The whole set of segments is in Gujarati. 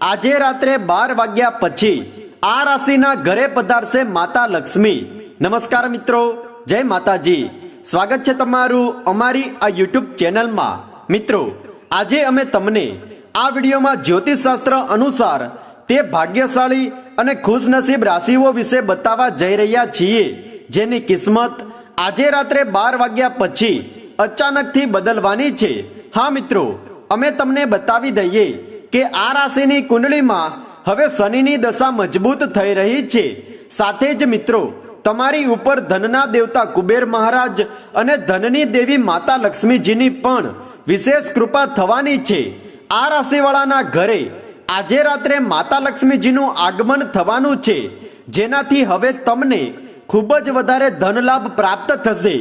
આજે રાત્રે બાર વાગ્યા પછી આ રાશિના ઘરે પધારશે માતા લક્ષ્મી. નમસ્કાર મિત્રો, જય માતાજી. સ્વાગત છે તમારું અમારી આ યુટ્યુબ ચેનલમાં. મિત્રો, આજે અમે તમને આ વિડીયોમાં જ્યોતિષશાસ્ત્ર અનુસાર તે ભાગ્યશાળી અને ખુશનસીબ રાશિઓ વિશે બતાવવા જઈ રહ્યા છીએ, જેની કિસ્મત આજે રાત્રે બાર વાગ્યા પછી અચાનકથી બદલવાની છે. હા મિત્રો, અમે તમને બતાવી દઈએ કે આ રાશિની કુંડળીમાં હવે શનિની દશા મજબૂત થઈ રહી છે. સાથે જ મિત્રો, તમારી ઉપર ધનના દેવતા કુબેર મહારાજ અને ધનની દેવી માતા લક્ષ્મીજીની પણ વિશેષ કૃપા થવાની છે. આ રાશિવાળાના ઘરે આજે રાત્રે માતા લક્ષ્મીજીનું આગમન થવાનું છે, જેનાથી હવે તમને ખૂબ જ વધારે ધન લાભ પ્રાપ્ત થશે.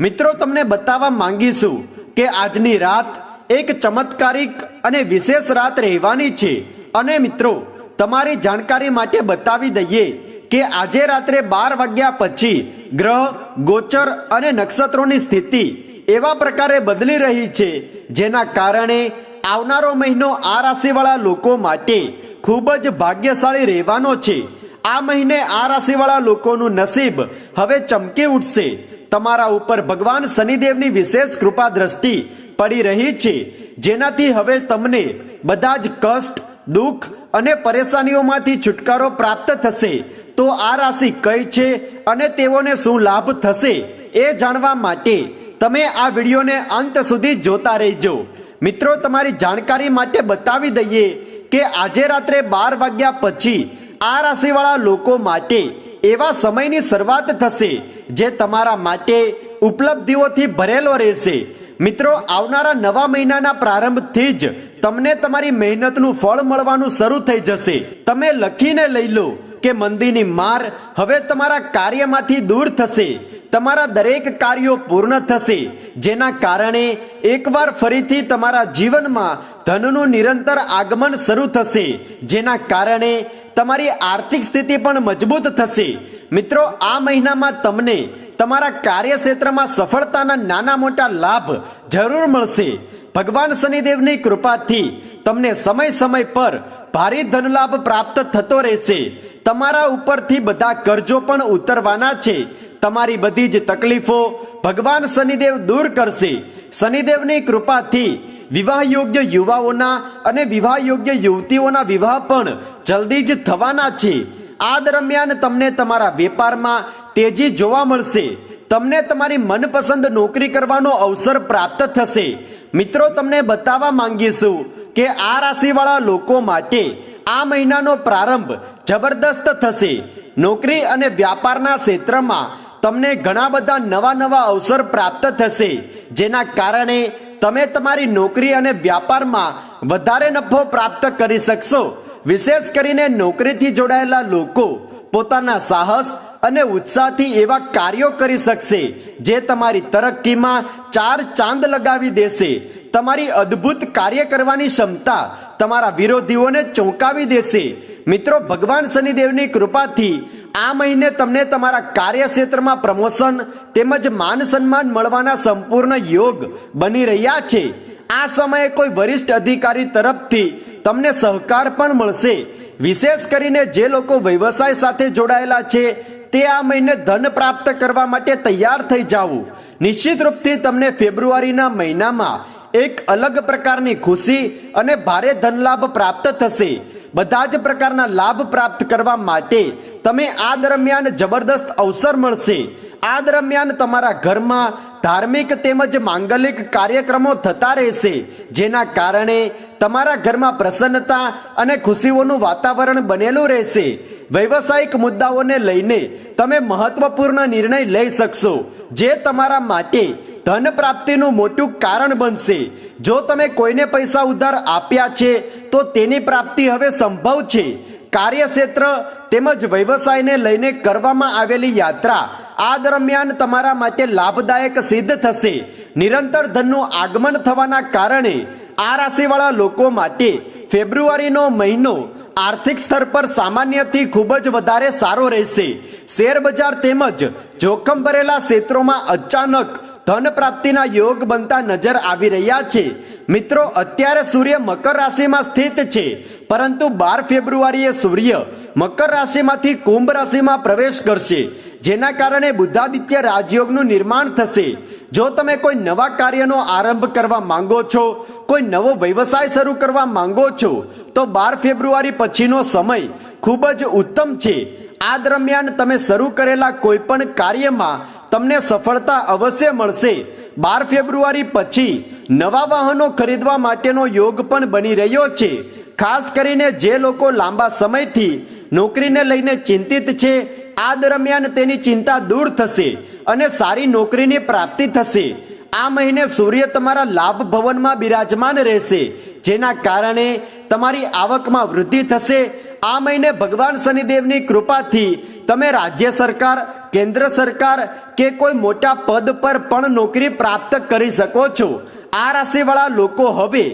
મિત્રો, તમને બતાવવા માંગીશું કે આજની રાત એક ચમત્કારિક અને વિશેષ રાત રહેવાની છે. અને મિત્રો, તમારી જાણકારી માટે બતાવી દઈએ કે આજે રાત્રે બાર વાગ્યા પછી ગ્રહ, ગોચર અને નક્ષત્રોની સ્થિતિ એવા પ્રકારે બદલી રહી છે, જેના કારણે આવનારો મહિનો આ રાશિવાળા લોકો માટે ખૂબ જ ભાગ્યશાળી રહેવાનો છે. આ મહિને આ રાશિવાળા લોકોનું નસીબ હવે ચમકી ઉઠશે. તમારા ઉપર ભગવાન શનિદેવની વિશેષ કૃપા દ્રષ્ટિ પડી રહી છે. જેનાથી હવે તમને બધા જ કષ્ટ, દુઃખ અને પરેશાનીઓમાંથી છુટકારો પ્રાપ્ત થશે. તો આ રાશિ કઈ છે અને તેઓને શું લાભ થશે એ જાણવા માટે તમે આ વિડીયોને અંત સુધી જોતા રહેજો. મિત્રો, તમારી જાણકારી માટે બતાવી દઈએ કે આજે રાત્રે બાર વાગ્યા પછી આ રાશિવાળા લોકો માટે એવા સમયની શરૂઆત થશે જે તમારા માટે ઉપલબ્ધિઓથી ભરેલો રહેશે. મિત્રો, આવનારા નવા મહિનાના પ્રારંભથી જ તમને તમારી મહેનતનું ફળ મળવાનું શરૂ થઈ જશે. તમે લખીને લઈ લો કે મંદીની માર હવે તમારા કાર્યમાંથી દૂર થશે. તમારા દરેક કાર્યો પૂર્ણ થશે. જેના કારણે એકવાર ફરીથી તમારા જીવનમાં ધનનું નિરંતર આગમન શરૂ થશે. જેના કારણે તમારી આર્થિક સ્થિતિ પણ મજબૂત થશે. મિત્રો, આ મહિનામાં તમને તમારા કાર્યક્ષેત્રમાં સફળતાના નાના મોટા લાભ જરૂર મળશે. ભગવાન શનિદેવની કૃપાથી તમને સમય સમય પર ભારે ધનલાભ પ્રાપ્ત થતો રહેશે. તમારા ઉપરથી બધા કરજો પણ ઉતરવાના છે. તમારી બધી જ તકલીફો ભગવાન શનિદેવ દૂર કરશે. શનિદેવની કૃપાથી વિવાહ યોગ્ય યુવાઓના અને વિવાહ યોગ્ય યુવતીઓના વિવાહ પણ જલ્દી જ થવાના છે. આ દરમિયાન તમને તમારા વેપારમાં તેજી જોવા મળશે, તમને તમારી મનપસંદ નોકરી કરવાનો અવસર પ્રાપ્ત થશે. મિત્રો, તમને બતાવવા માંગીશું કે આ રાશિવાળા લોકો માટે આ મહિનાનો પ્રારંભ જબરદસ્ત થશે. નોકરી અને વ્યાપારના ક્ષેત્રમાં તમને ઘણા બધા નવા નવા અવસર પ્રાપ્ત થશે, જેના કારણે તમે તમારી નોકરી અને વ્યાપારમાં વધારે નફો પ્રાપ્ત કરી શકશો. વિશેષ કરીને નોકરીથી જોડાયેલા લોકો પોતાના સાહસ અને ઉત્સાહથી એવા કાર્યો કરી શકશે, જે તમારી તરક્કીમાં ચાર ચાંદ લગાવી દેશે. તમારી અદ્ભુત કાર્ય કરવાની ક્ષમતા તમારા વિરોધીઓને ચોંકાવી દેશે. મિત્રો, ભગવાન શનિદેવની કૃપાથી આ મહિને તમને તમારા કાર્યક્ષેત્રમાં પ્રમોશન તેમજ માન સન્માન મળવાના સંપૂર્ણ યોગ બની રહ્યા છે. આ સમયે કોઈ વરિષ્ઠ અધિકારી તરફથી તમને સહકાર પણ મળશે. વિશેષ કરીને જે લોકો વ્યવસાય સાથે જોડાયેલા છે તે આ મહિને ધન પ્રાપ્ત કરવા માટે તૈયાર થઈ જાવું. નિશ્ચિત રૂપથી તમને ફેબ્રુઆરીના મહિનામાં એક અલગ પ્રકારની ખુશી અને ભારે ધનલાભ પ્રાપ્ત થશે. બધા જ પ્રકારના લાભ પ્રાપ્ત કરવા માટે તમે આ દરમિયાન જબરદસ્ત અવસર મળશે. આ દરમિયાન તમારા ઘરમાં ધાર્મિક તેમજ માંગલિક કાર્યક્રમો થતા રહેશે, જેના કારણે તમારા ઘરમાં પ્રસન્નતા અને ખુશીઓનું વાતાવરણ બનેલું રહેશે. વ્યવસાયિક મુદ્દાઓને લઈને તમે મહત્વપૂર્ણ નિર્ણય લઈ શકશો. જે તમારા માટે ધન પ્રાપ્તિનું મોટું કારણ બનશે. જો તમે કોઈને પૈસા ઉધાર આપ્યા છે, તો તેની પ્રાપ્તિ હવે સંભવ છે. કાર્યક્ષેત્ર તેમજ વ્યવસાયને લઈને કરવામાં આવેલી યાત્રા આ દરમિયાન તમારા માટે લાભદાયક સિદ્ધ થશે. નિરંતર ધનનું આગમન થવાના કારણે આ રાશિવાળા લોકો માટે ફેબ્રુઆરીનો મહિનો આર્થિક સ્તર પર સામાન્યથી ખૂબ જ વધારે સારો રહેશે. શેર બજાર તેમજ જોખમ ભરેલા ક્ષેત્રોમાં અચાનક ધન પ્રાપ્તિના યોગ બનતા નજર આવી રહ્યા છે. મિત્રો, અત્યારે સૂર્ય મકર રાશિમાં સ્થિત છે, પરંતુ બાર ફેબ્રુઆરીએ સૂર્ય મકર રાશિમાંથી કુંભ રાશિમાં પ્રવેશ કરશે, જેના કારણે બુદ્ધાદિત્ય રાજયોગનું નિર્માણ થશે. જો તમે કોઈ નવા કાર્યનો આરંભ કરવા માંગો છો કોઈ નવો વ્યવસાય શરૂ કરવા માંગો છો, તો બાર ફેબ્રુઆરી પછીનો સમય ખૂબ જ ઉત્તમ છે. આ દરમિયાન તમે શરૂ કરેલા કોઈ પણ કાર્યમાં તમને સફળતા અવશ્ય મળશે. બાર ફેબ્રુઆરી પછી નવા વાહનો ખરીદવા માટેનો યોગ પણ બની રહ્યો છે. ખાસ કરીને જે લોકો લાંબા સમયથી નોકરીને લઈને ચિંતિત છે, આ દરમિયાન તેની ચિંતા દૂર થશે અને સારી નોકરીની પ્રાપ્તિ થશે. આ મહિને સૂર્ય તમારા લાભ ભવનમાં બિરાજમાન રહેશે, જેના કારણે તમારી આવકમાં વૃદ્ધિ થશે. આ મહિને ભગવાન શનિદેવની કૃપાથી તમે રાજ્ય સરકાર, કેન્દ્ર સરકાર કે કોઈ મોટા પદ પર પણ નોકરી પ્રાપ્ત કરી શકો છો. આ રાશિવાળા લોકો હવે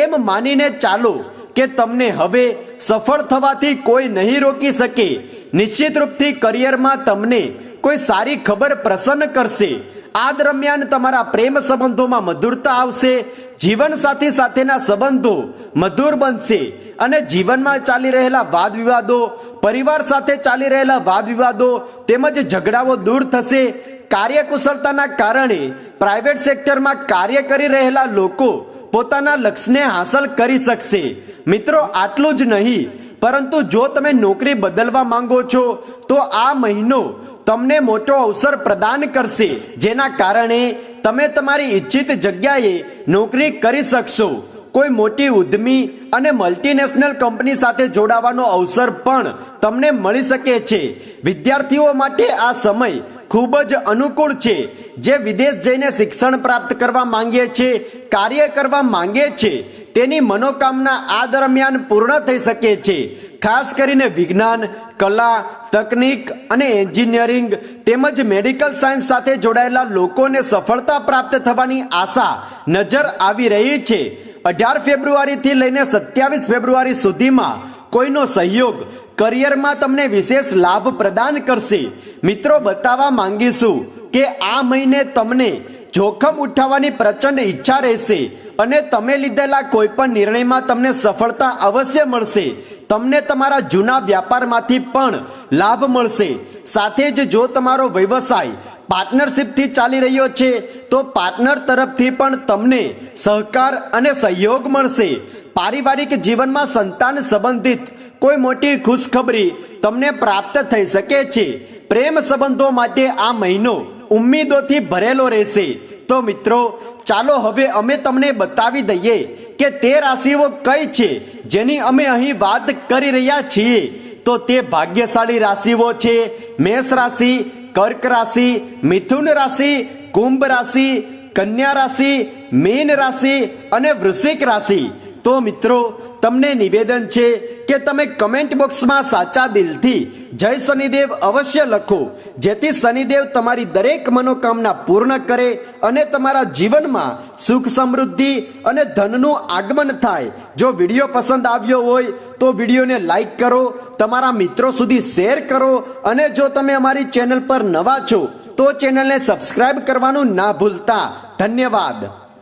એમ માનીને ચાલો કે તમને હવે સફળ થવાથી કોઈ નહીં રોકી શકે. નિશ્ચિત રૂપથી કરિયરમાં તમને કોઈ સારી ખબર પ્રસન્ન કરશે. આ દરમિયાન તમારા પ્રેમ સંબંધોમાં મધુરતા આવશે, જીવન સાથી સાથેના સંબંધો મધુર બનશે અને જીવનમાં ચાલી રહેલા વાદ વિવાદો પરિવાર સાથે ચાલી રહેલા વાદ વિવાદો તેમજ ઝઘડાઓ દૂર થશે. કાર્યકુશળતાના કારણે પ્રાઇવેટ સેક્ટરમાં કાર્ય કરી રહેલા લોકો પોતાના લક્ષ્યને હાંસલ કરી શકશે. મિત્રો, આટલું જ નહીં, પરંતુ જો તમે નોકરી બદલવા માંગો છો, તો આ મહિનો તમને મોટો અવસર પ્રદાન કરશે. જેના કારણે તમે તમારી ઈચ્છિત જગ્યાએ નોકરી કરી શકશો. કોઈ મોટી ઉદ્યમી અને મલ્ટીનેશનલ કંપની સાથે જોડાવાનો અવસર પણ તમને મળી શકે છે. વિદ્યાર્થીઓ માટે આ સમય ખૂબ જ અનુકૂળ છે. જે વિદેશ જઈને શિક્ષણ પ્રાપ્ત કરવા માંગે છે, કાર્ય કરવા માંગે છે તેની મનોકામના આ દરમિયાન પૂર્ણ થઈ શકે છે. ખાસ કરીને વિજ્ઞાન, કલા, તકનીક અને એન્જિનિયરિંગ તેમજ મેડિકલ સાયન્સ સાથે જોડાયેલા લોકોને સફળતા પ્રાપ્ત થવાની આશા નજર આવી રહી છે. અઢાર ફેબ્રુઆરીથી લઈને સત્યાવીસ ફેબ્રુઆરી સુધીમાં કોઈનો સહયોગ, કરિયરમાં તમને વિશેષ લાભ પ્રદાન કરશે. મિત્રો, બતાવવા માંગીશું કે આ મહિને તમને જોખમ ઉઠાવવાની પ્રચંડ ઈચ્છા રહેશે અને તમે લીધેલા કોઈ પણ નિર્ણયમાં તમને સફળતા અવશ્ય મળશે. તમને તમારા જૂના વ્યાપારમાંથી પણ લાભ મળશે. સાથે જ જો તમારો વ્યવસાય પાર્ટનરશિપથી ચાલી રહ્યો છે, તો પાર્ટનર તરફથી પણ તમને સહકાર અને સહયોગ મળશે. પારિવારિક જીવનમાં સંતાન સંબંધિત કોઈ મોટી ખુશખબરી તમને પ્રાપ્ત થઈ શકે છે. પ્રેમ સંબંધો માટે આ મહિનો ઉમ્મીદોથી ભરેલો રહેશે. તો મિત્રો, ચાલો હવે અમે તમને બતાવી દઈએ કે તે રાશિઓ કઈ છે, જેની અમે અહીં વાત કરી રહ્યા છીએ. તો તે ભાગ્યશાળી રાશિઓ છે, મેષ રાશિ, કર્ક રાશિ, મિથુન રાશિ, કુંભ રાશિ, કન્યા રાશિ, મીન રાશિ અને વૃશ્ચિક રાશિ. તો મિત્રો, તમને નિવેદન છે કે તમે કમેન્ટ બોક્સમાં સાચા દિલથી જય શનિદેવ અવશ્ય લખો. જેથી શનિદેવ તમારી દરેક મનોકામના પૂર્ણ કરે અને તમારા જીવનમાં સુખ સમૃદ્ધિ અને ધનનું આગમન થાય. જો વીડિયો પસંદ આવ્યો હોય તો વિડીયોને લાઈક કરો, તમારા મિત્રો સુધી શેર કરો અને જો તમે અમારી ચેનલ પર નવા છો તો ચેનલને સબસ્ક્રાઇબ કરવાનું ના ભૂલતા. ધન્યવાદ.